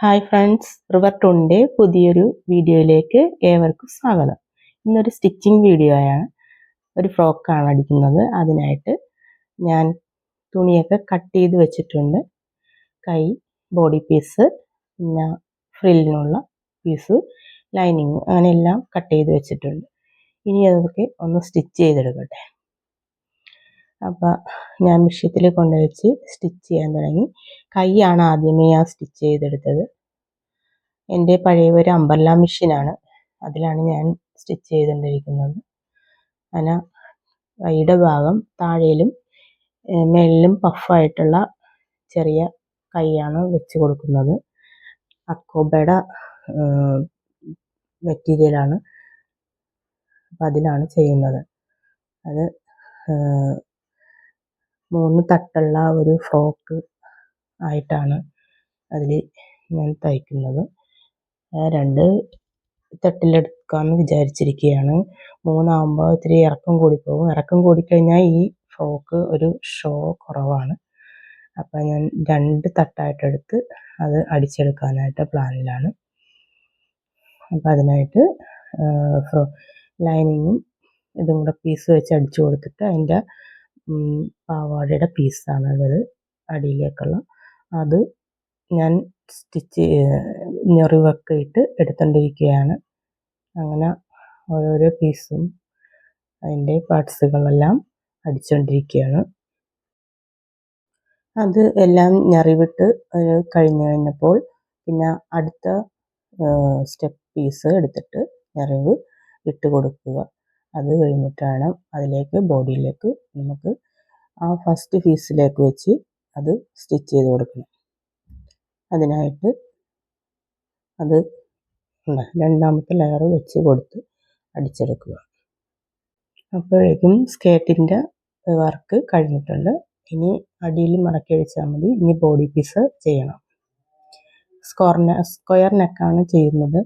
Hi friends river ടൂണിന്റെ പുതിയൊരു വീഡിയോയിലേക്ക് ഏവർക്കും സ്വാഗതം. ഇന്നൊരു സ്റ്റിച്ചിങ് വീഡിയോയാണ്. ഒരു ഫ്രോക്കാണ് അടിക്കുന്നത്. അതിനായിട്ട് ഞാൻ തുണിയൊക്കെ കട്ട് ചെയ്ത് വെച്ചിട്ടുണ്ട്. കൈ ബോഡി പീസ് പിന്നെ ഫ്രില്ലിനുള്ള പീസ് ലൈനിങ് അങ്ങനെയെല്ലാം കട്ട് ചെയ്ത് വെച്ചിട്ടുണ്ട്. ഇനി അതൊക്കെ ഒന്ന് സ്റ്റിച്ച് ചെയ്തെടുക്കട്ടെ. അപ്പോൾ ഞാൻ മിഷ്യത്തിൽ കൊണ്ടുവച്ച് സ്റ്റിച്ച് ചെയ്യാൻ തുടങ്ങി. കൈയാണ് ആദ്യമേ ഞാൻ സ്റ്റിച്ച് ചെയ്തെടുത്തത്. എന്റെ പഴയ ഒരു അമ്പർല മെഷീനാണ് അതിലാണ് ഞാൻ സ്റ്റിച്ച് ചെയ്തുകൊണ്ടിരിക്കുന്നത്. അങ്ങനെ കൈയുടെ ഭാഗം താഴേലും മേളിലും പഫായിട്ടുള്ള ചെറിയ കൈയാണ് വെച്ച് കൊടുക്കുന്നത്. അക്കോബയുടെ മെറ്റീരിയലാണ്. അപ്പം അതിലാണ് ചെയ്യുന്നത്. അത് മൂന്ന് തട്ടുള്ള ഒരു ഫ്രോക്ക് ആയിട്ടാണ് അതിൽ ഞാൻ തയ്ക്കുന്നത്. രണ്ട് തട്ടിലെടുക്കാമെന്ന് വിചാരിച്ചിരിക്കുകയാണ് മൂന്നാകുമ്പോൾ ഇത്തിരി ഇറക്കം കൂടിപ്പോകും. ഇറക്കം കൂടിക്കഴിഞ്ഞാൽ ഈ ഫ്രോക്ക് ഒരു ഷോ കുറവാണ്. അപ്പം ഞാൻ രണ്ട് തട്ടായിട്ടെടുത്ത് അത് അടിച്ചെടുക്കാനായിട്ട് പ്ലാനിലാണ്. അപ്പം അതിനായിട്ട് ലൈനിങ്ങും ഇതും കൂടെ പീസ് വെച്ച് അടിച്ചു കൊടുത്തിട്ട് അതിന്റെ പാവാടയുടെ പീസാണ് അത് അടിയിലേക്കുള്ള. അത് ഞാൻ സ്റ്റിച്ച് ഞെറിവൊക്കെ ഇട്ട് എടുത്തുകൊണ്ടിരിക്കുകയാണ് അങ്ങനെ ഓരോരോ പീസും അതിന്റെ പാർട്സുകളെല്ലാം അടിച്ചുകൊണ്ടിരിക്കുകയാണ് അത് എല്ലാം ഞെറിവിട്ട് കഴിഞ്ഞു കഴിഞ്ഞപ്പോൾ പിന്നെ അടുത്ത സ്റ്റെപ്പ് പീസ് എടുത്തിട്ട് ഞെറിവ് ഇട്ട് കൊടുക്കുക. അത് കഴിഞ്ഞിട്ടാണ് അതിലേക്ക് ബോഡിയിലേക്ക് നമുക്ക് ആ ഫസ്റ്റ് ഫീസിലേക്ക് വെച്ച് അത് സ്റ്റിച്ച് ചെയ്ത് കൊടുക്കണം. അതിനായിട്ട് അത് രണ്ടാമത്തെ ലെയർ വെച്ച് കൊടുത്ത് അടിച്ചെടുക്കുക. അപ്പോഴേക്കും സ്കേർട്ടിന്റെ വർക്ക് കഴിഞ്ഞിട്ടുണ്ട്. ഇനി അടിയിൽ മടക്കി അടിച്ചാൽ മതി. ഇനി ബോഡി പീസ് ചെയ്യണം. സ്ക്വയർ സ്ക്വയർ നെക്കാണ് ചെയ്യുന്നത്.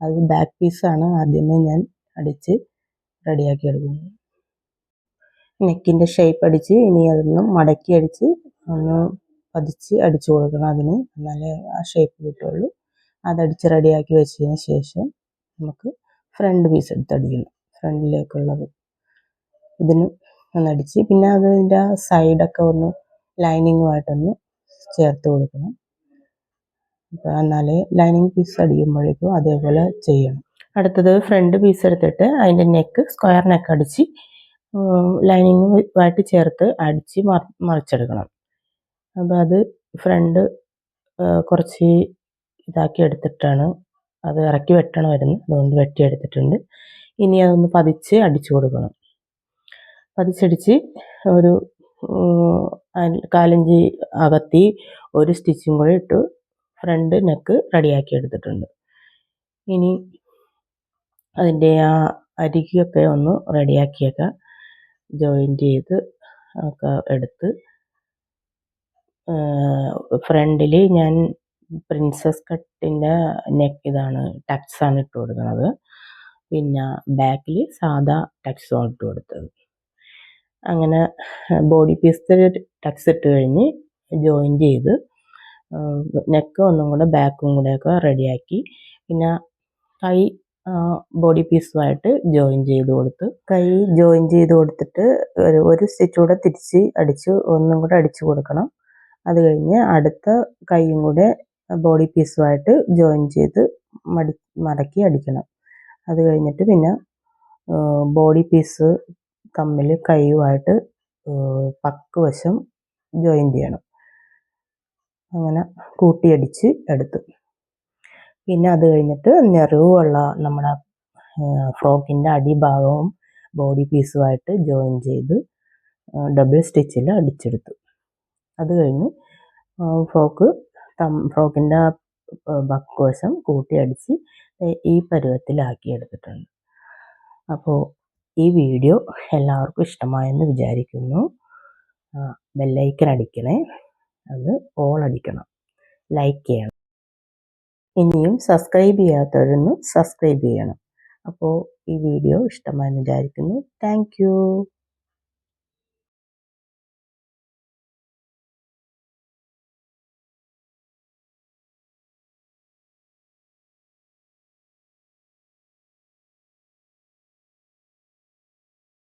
അത് ബാക്ക് പീസാണ് ആദ്യമേ ഞാൻ അടിച്ച് റെഡിയാക്കി എടുക്കുന്നത് നെക്കിന്റെ ഷേപ്പ് അടിച്ച് ഇനി അതൊന്ന് മടക്കി അടിച്ച് ഒന്ന് പതിച്ച് അടിച്ചു കൊടുക്കണം അതിന്. എന്നാലേ ആ ഷേപ്പ് കിട്ടുള്ളൂ. അതടിച്ച് റെഡിയാക്കി വെച്ചതിന് ശേഷം നമുക്ക് ഫ്രണ്ട് പീസ് എടുത്ത് അടിക്കണം. ഫ്രണ്ടിലേക്കുള്ളത് ഇതിന് ഒന്നടിച്ച് പിന്നെ അതിന്റെ സൈഡൊക്കെ ഒന്ന് ലൈനിങ്ങുമായിട്ടൊന്ന് ചേർത്ത് കൊടുക്കണം. അപ്പോൾ എന്നാലേ ലൈനിങ് പീസ് അടിക്കുമ്പോഴേക്കും അതേപോലെ ചെയ്യണം. അടുത്തത് ഫ്രണ്ട് പീസ് എടുത്തിട്ട് അതിന്റെ നെക്ക് സ്ക്വയർ നെക്ക് അടിച്ച് ലൈനിങ്ങുമായിട്ട് ചേർത്ത് അടിച്ച് മറിച്ചെടുക്കണം. അപ്പോൾ അത് ഫ്രണ്ട് കുറച്ച് ഇതാക്കി എടുത്തിട്ടാണ് അത് ഇറക്കി വെട്ടണം വരുന്നത്. അതുകൊണ്ട് വെട്ടിയെടുത്തിട്ടുണ്ട് ഇനി അതൊന്ന് പതിച്ച് അടിച്ചു കൊടുക്കണം. പതിച്ചടിച്ച് ഒരു കാലഞ്ച് അകത്തി ഒരു സ്റ്റിച്ചും കൂടെ ഇട്ട് ഫ്രണ്ട് നെക്ക് റെഡിയാക്കി എടുത്തിട്ടുണ്ട്. ഇനി അതിന്റെ ആ അരികൊക്കെ ഒന്ന് റെഡിയാക്കിയേക്കാം ജോയിന്റ് ചെയ്ത് ഒക്കെ എടുത്ത് ഫ്രണ്ടിൽ ഞാൻ പ്രിൻസസ് കട്ടിന്റെ നെക്ക് ഇതാണ് ടക്സാണ് ഇട്ട് കൊടുക്കുന്നത്. പിന്നെ ബാക്കിൽ സാദാ ടക്സാണ് ഇട്ട് കൊടുത്തത്. അങ്ങനെ ബോഡി പീസ് ടക്സ് ഇട്ട് കഴിഞ്ഞ് ജോയിൻ ചെയ്ത് നെക്ക് ഒന്നും കൂടെ ബാക്കും കൂടെയൊക്കെ റെഡിയാക്കി. പിന്നെ കൈ ബോഡി പീസുമായിട്ട് ജോയിൻ ചെയ്ത് കൊടുത്ത് കൈ ജോയിൻ ചെയ്ത് കൊടുത്തിട്ട് ഒരു ഒരു സ്റ്റിച്ച് കൂടെ തിരിച്ച് അടിച്ച് ഒന്നും കൂടെ അടിച്ചു കൊടുക്കണം. അത് കഴിഞ്ഞ് അടുത്ത കൈയും കൂടെ ബോഡി പീസുമായിട്ട് ജോയിൻ ചെയ്ത് മടി മടക്കി അടിക്കണം. അത് കഴിഞ്ഞിട്ട് പിന്നെ ബോഡി പീസ് തമ്മിൽ കൈയുമായിട്ട് പക്ക് വശം ജോയിൻ ചെയ്യണം. അങ്ങനെ കൂട്ടിയടിച്ച് എടുത്തു. പിന്നെ അത് കഴിഞ്ഞിട്ട് നെറിവുള്ള നമ്മുടെ ഫ്രോക്കിന്റെ അടിഭാഗവും ബോഡി പീസുമായിട്ട് ജോയിൻ ചെയ്ത് ഡബിൾ സ്റ്റിച്ചിൽ അടിച്ചെടുത്തു. അത് കഴിഞ്ഞ് ഫ്രോക്ക് ഫ്രോക്കിന്റെ ബക്കോശം കൂട്ടി അടിച്ച് ഈ പരുവത്തിലാക്കി എടുത്തിട്ടുണ്ട്. അപ്പോൾ ഈ വീഡിയോ എല്ലാവർക്കും ഇഷ്ടമായെന്ന് വിചാരിക്കുന്നു. ബെല്ലൈക്കൻ അടിക്കണേ. അത് ഓൾ അടിക്കണം. ലൈക്ക് ചെയ്യണം. ഇനിയും സബ്സ്ക്രൈബ് ചെയ്യാത്തവരൊന്ന് സബ്സ്ക്രൈബ് ചെയ്യണം. അപ്പോൾ ഈ വീഡിയോ ഇഷ്ടമായെന്ന് വിചാരിക്കുന്നു. താങ്ക്